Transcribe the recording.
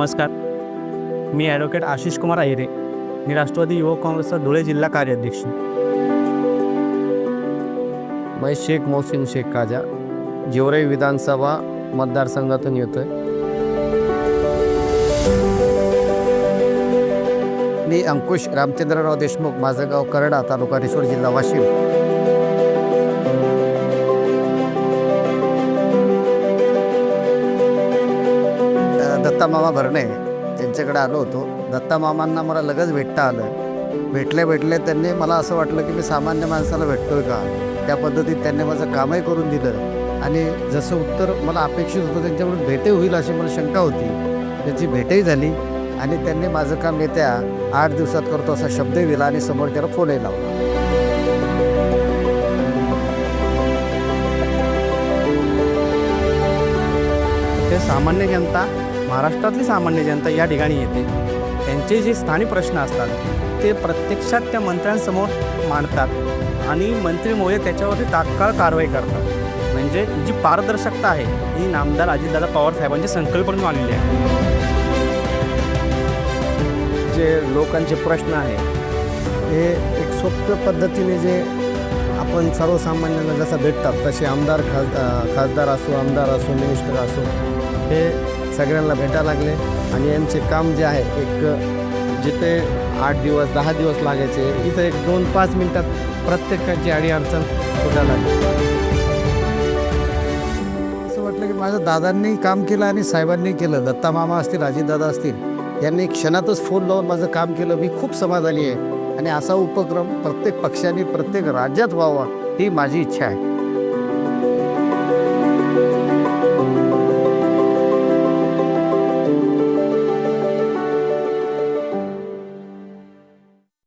नमस्कार. मी ॲडव्होकेट आशिष कुमार अहिरे मी राष्ट्रवादी युवक काँग्रेसचा धुळे जिल्हा कार्याध्यक्ष. मैं शेख मोहसिन शेख काजा जिवराई विधानसभा मतदारसंघातून येतोय. मी अंकुश रामचंद्रराव देशमुख माझं गाव करडा तालुका रिसोड जिल्हा वाशिम. दत्तामामा भरणे त्यांच्याकडे आलो होतो. दत्तामामांना मला लगेच भेटता आलं. भेटले भेटले त्यांनी मला असं वाटलं की मी सामान्य माणसाला भेटतोय का? त्या पद्धतीत त्यांनी माझं कामही करून दिलं. आणि जसं उत्तर मला अपेक्षित होतं त्यांच्याकडून भेटही होईल अशी मला शंका होती. त्याची भेटही झाली आणि त्यांनी माझं काम येत्या आठ दिवसात करतो असा शब्दही दिला आणि समोर त्याला फोनही लावला. ते सामान्य जनता महाराष्ट्रातली सामान्य जनता या ठिकाणी येते. त्यांचे जे स्थानिक प्रश्न असतात ते प्रत्यक्षात त्या मंत्र्यांसमोर मांडतात आणि मंत्रीमुळे त्याच्यावरती तात्काळ कारवाई करतात. म्हणजे जी पारदर्शकता आहे ही नामदार अजितदादा पवार साहेबांची संकल्पनेतून आलेली आहे. जे लोकांचे प्रश्न आहे हे एक सोप्या पद्धतीने जे आपण सर्वसामान्यांना जसं भेटतात तसे आमदार खासदार खासदार असो आमदार असो मिनिस्टर असो हे सगळ्यांना भेटायला लागले. आणि यांचे काम जे आहे एक जिथे आठ दिवस दहा दिवस लागायचे इथं एक दोन पाच मिनटात प्रत्येकाची अडी अडचण सुटायला लागली. असं वाटलं की माझ्या दादांनी काम केलं आणि साहेबांनी केलं. दत्ता मामा असतील अजितदादा असतील यांनी क्षणातच फोन लावून माझं काम केलं. मी खूप समाधानी आहे. आणि असा उपक्रम प्रत्येक पक्षाने प्रत्येक राज्यात व्हावा ही माझी इच्छा आहे.